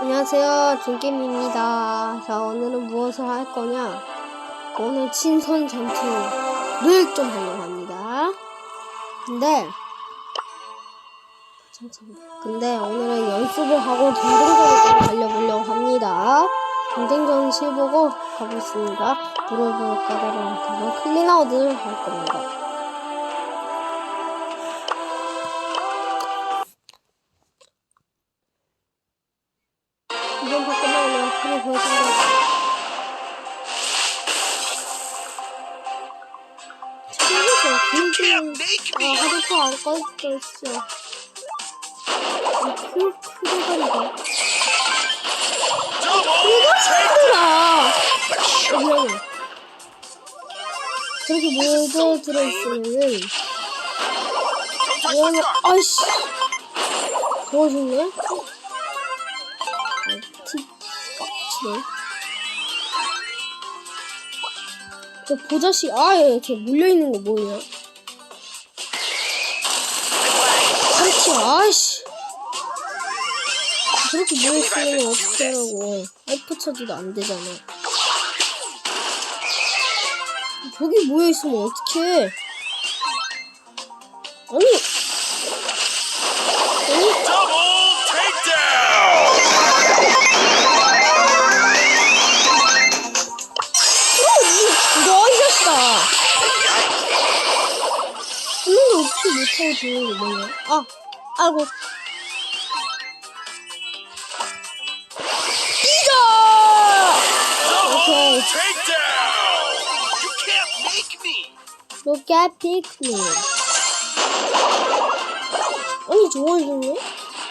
안녕하세요, 준게임입니다. 자, 오늘은 무엇을 할 거냐? 오늘 친선 전투를 좀 하려고 합니다. 근데, 근데 오늘은 연습을 하고 전쟁전을 좀 달려보려고 합니다. 전쟁전 실보고 가보겠습니다. 물어볼 까다로운 다음 클린아웃을 할 겁니다. 아 꺼졌어. 그 크대가리가 이거. 어, 미안해. 저렇게 모여 들어있으면은 미안해. 아이씨. 도와줄래? 티 빡치네. 저 보자식 아예 저 물려있는 거? 그 아이씨. 저렇게 모여있으면 어떻게 하라고. 알프 차지도 안 되잖아. 저기 모여있으면 어떡해? 아니. 아니 Double takedown! 너, 이 자식아! 한 번도 어떻게 못하고 뭐냐? 아, 아이고. 이거! 오케이. You can't make me! 아니, 저거 주네?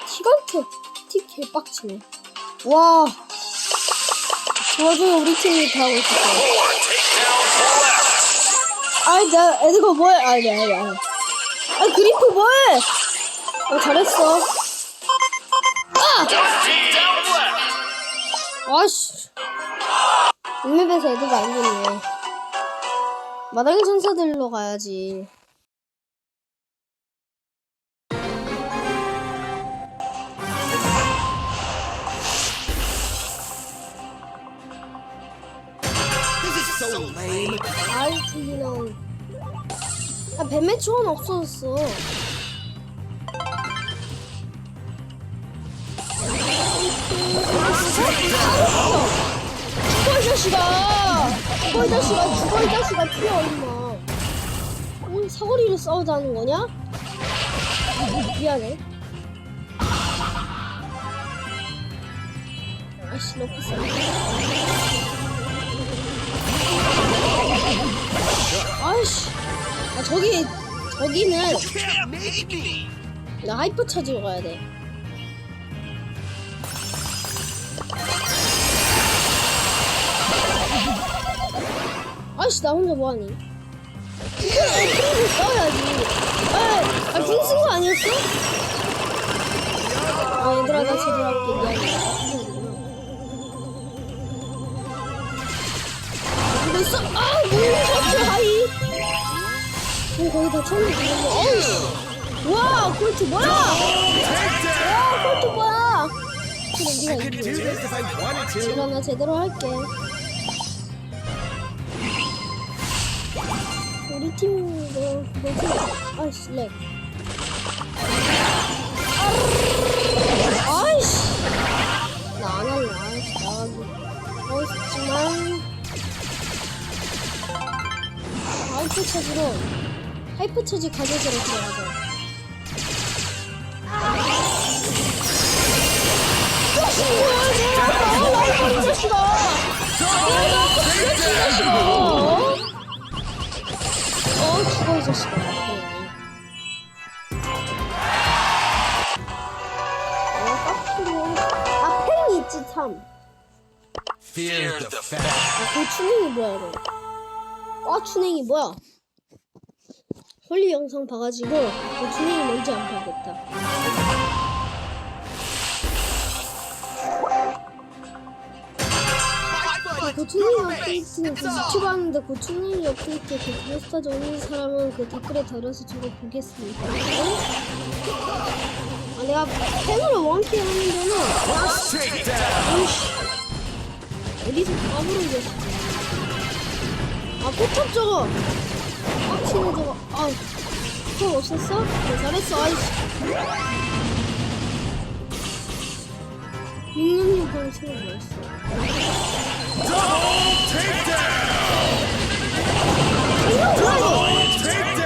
티간테, 티 개빡치네. 와. 그 와중에 우리 팀이 다 하고 있었어. 아이 나 애들가 뭐해 아니 아니 아니 아 그리프 뭐해 어 잘했어. 아! 아씨. 인맵에서 애들가 안 좋네. 마당의 천사들로 가야지. 아이 틀리는 아 뱀의 초원 없어졌어 죽어 이 자식아 죽어 이 자식아 죽어 이 자식아 튀어 임마 오늘 사거리로 싸우자는 거냐? 미안해. 아씨 너무 싸 아이씨. 아 저기 저기는! 나 하이퍼 찾으러 가야 돼 아이씨 나 혼자 뭐하니? 프리즈 써야지 아, 아 붕쓴 거 아니었어? 아 얘들아 나 제대로 할게. 미안해. 이거 있어 아 물론 셔츠 하이. 어, 거기 다 처음에 들어온 어이씨. 와 꼴찌 뭐야? 와 꼴찌 뭐야? 그래 니가 이기지. 제가 나 제대로 할게 우리 팀 뭐, 뭐지? 아이씨 렉. 아이씨! 나 안 할래. 아이씨 하고 싶지만. 하이프 차지로 하이프 차지 가격으로 들어가자 뭐야, 이거. 아, 추냉이 뭐야. 홀리 영상 봐가지고, 그 추냉이 뭔지 안 봐야겠다. 아, 그 추냉이 업데이트는 그 유튜브 하는데 그 추냉이 업데이트 그 브레스타즈 오는 사람은 그 댓글에 달아서 저거 보겠습니다. 어? 내가 펜으로 원킬 하는 데는. 오이씨 어디서 까부러졌어 아 포탑 저거 빡치네 저거 아 포탑 없었어? 네 잘했어 아이씨. 이거 뭐야 이거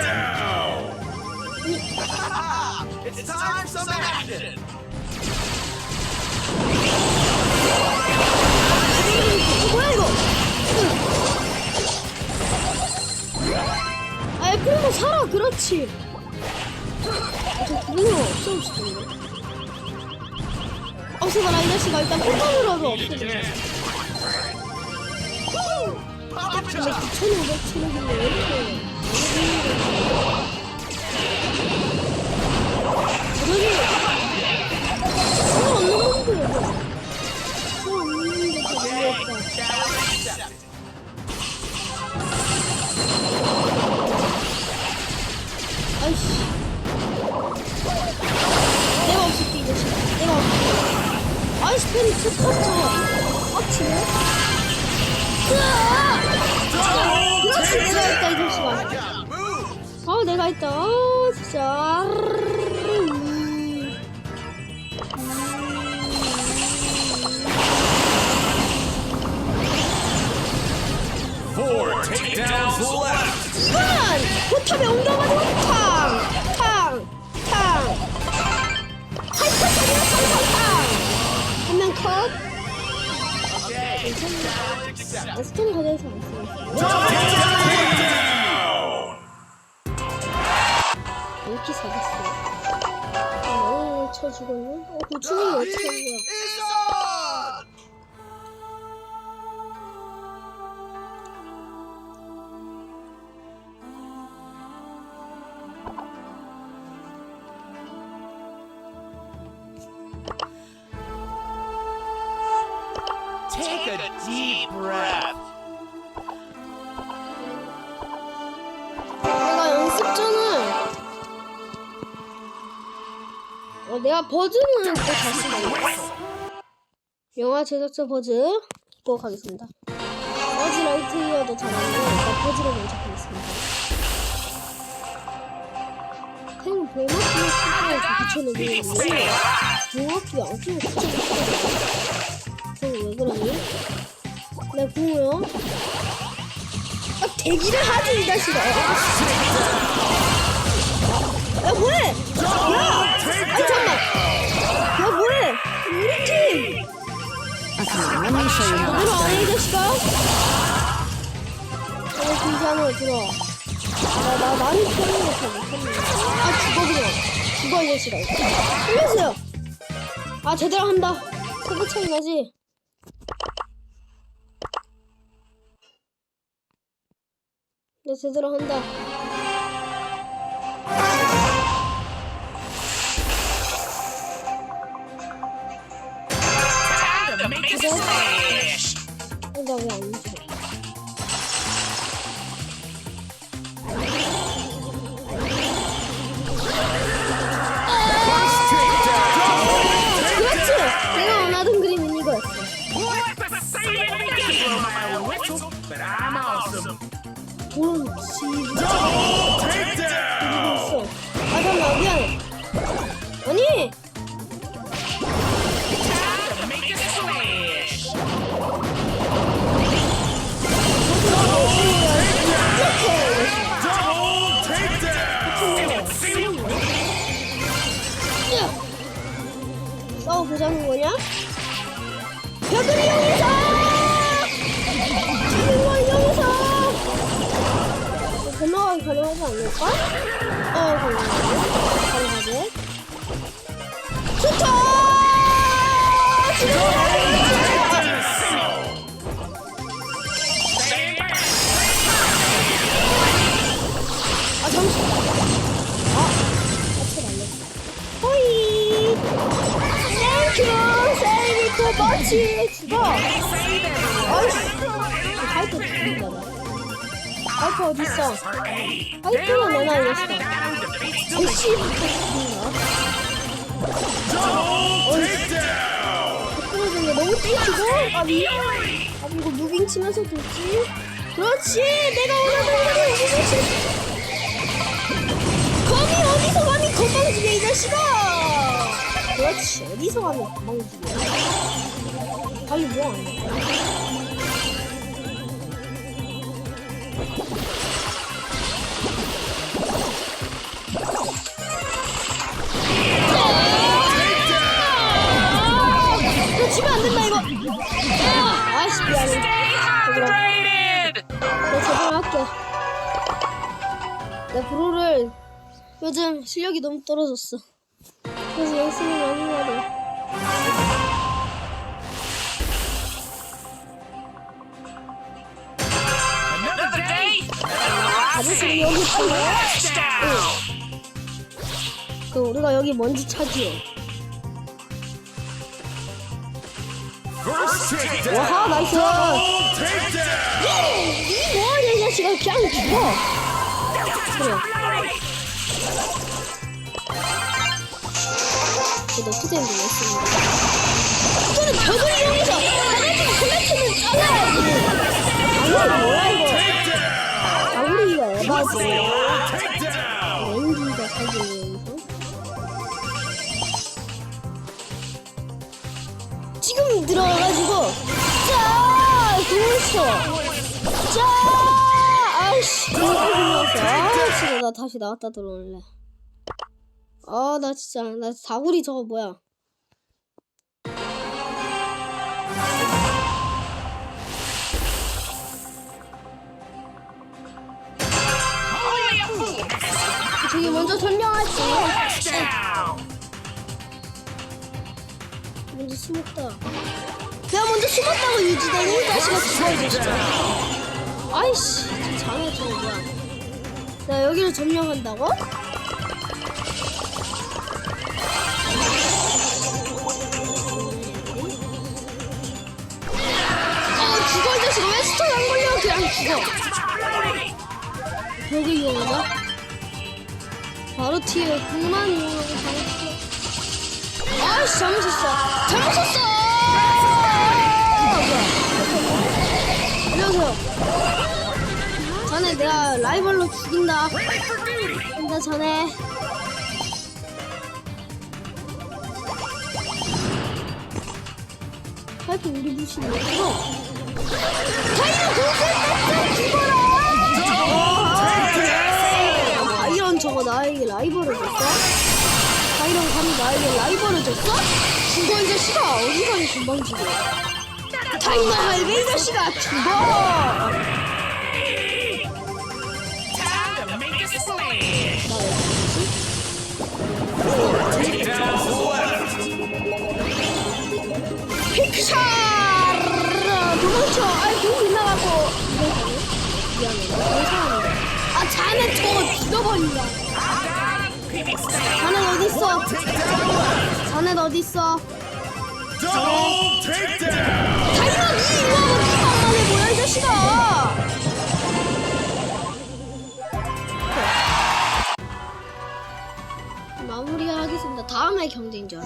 Takedown. It's time for some action. 살아 그렇지. 아, 저 없애고 싶은데 없애봐라 이 자식아 일단 포탄으로도 없애줘 근데 9,500 체력인데 왜 이렇게 저기. 술 없는 건데 이렇게 사겠어. 아, 쳐 죽었네? 어, 고충이 어떻게 한 거야? Take a deep breath. 어, 내가 버즈는 또잘 쓰고 영화 제작자 버즈 꼭 하겠습니다. 버즈 라이트이어도 잘하는데 일단 버즈를 먼저. 탱은 배막기에 스타를 붙여놓는데 배막기 안 끼고 붙여놓고 그럼 왜 그러니? 내 궁요? 아 대기를 하지 이 자식아 야 뭐해 야 아니 잠깐만 야 뭐해 우리 팀 제대로 안해 이 자식아 저거 김치 안으로 들어 나나 많이 피하는 거잘 못했네 아 죽어 그냥 죽어 이 자식아 살려주세요 아 제대로 한다 세부 차이 나지 내 제대로 한다. 어, 나왜 벽을 이용해서! 벽을 이용해서! 건너가기 가능하지 않을까? 어, 가능하지. 가능하지. 좋다! 아, 잠시. 아, 같이 날렸어. 호이! 땡큐! 세이비코 버치! 죽인다, 나. 하이퍼 어딨어? 하이퍼는 내가 알렸어. takedown. 부끄러지네 너무 땡기고 아니 아 이거 무빙 치면서 됐지 그렇지 내가 원하는 대로 무빙 치 거기 어디서 감히 건방지게 이 자식아 그렇지 어디서 감히 건방지게 아니 뭐하냐 이거 지면 안 된다 이거. 아, 아이씨 미안해. 얘들아 내가 제대로 할게. 내 브로를 요즘 실력이 너무 떨어졌어. 그래서 연습을 많이 해야 여기 그럼 우리가 여기 먼지 차지해. 와하 나이스. 이 뭐하냐 이 자식아 그냥 죽어 그래 저 너프대는 거 했습니다 저는 벽을 이용해서 하나씩 콜렉션을 잘라야지 아니 뭐야. 사진을 여기서 지금 들어가가지고 자 그렇죠 자 아이씨. 들어왔어. 아 지금 나 다시 나왔다 들어올래. 아 나 진짜 나 다구리 저거 뭐야 저기 먼저 설명할게 먼저 숨었다. 내가 먼저 숨었다고 유지되니 이 자식아 죽어야지. 진짜 아이씨 저 장애 저거 뭐야 나 여기를 점령한다고? 아 죽어 이 자식아 왜 스턴 안 걸려? 그냥 죽어. 벽을 이용하자 바로 튀어 궁만 이용하고 바로 튀어. 아이씨 잘못했어. 잘못했어! 뭐야 안녕하세요. 자네 내가 라이벌로 죽인다. 근데 자네 하여튼 우리 무시네 이거 타이거 공수했다 죽어라 저거 나에게 라이벌을 줬어? 바이런 감히 나에게 라이벌을 줬어? 죽어 이 자식아 어디서 이 금방지게 타이거 할배 이 자식아 죽어. 픽샤 도망쳐 죽여버린다 자네 어딨어? 자네 어딨어? takedown. 자기가 니 이거 니만만해 뭐야 이 자식아 마무리하겠습니다. 다음에 경쟁전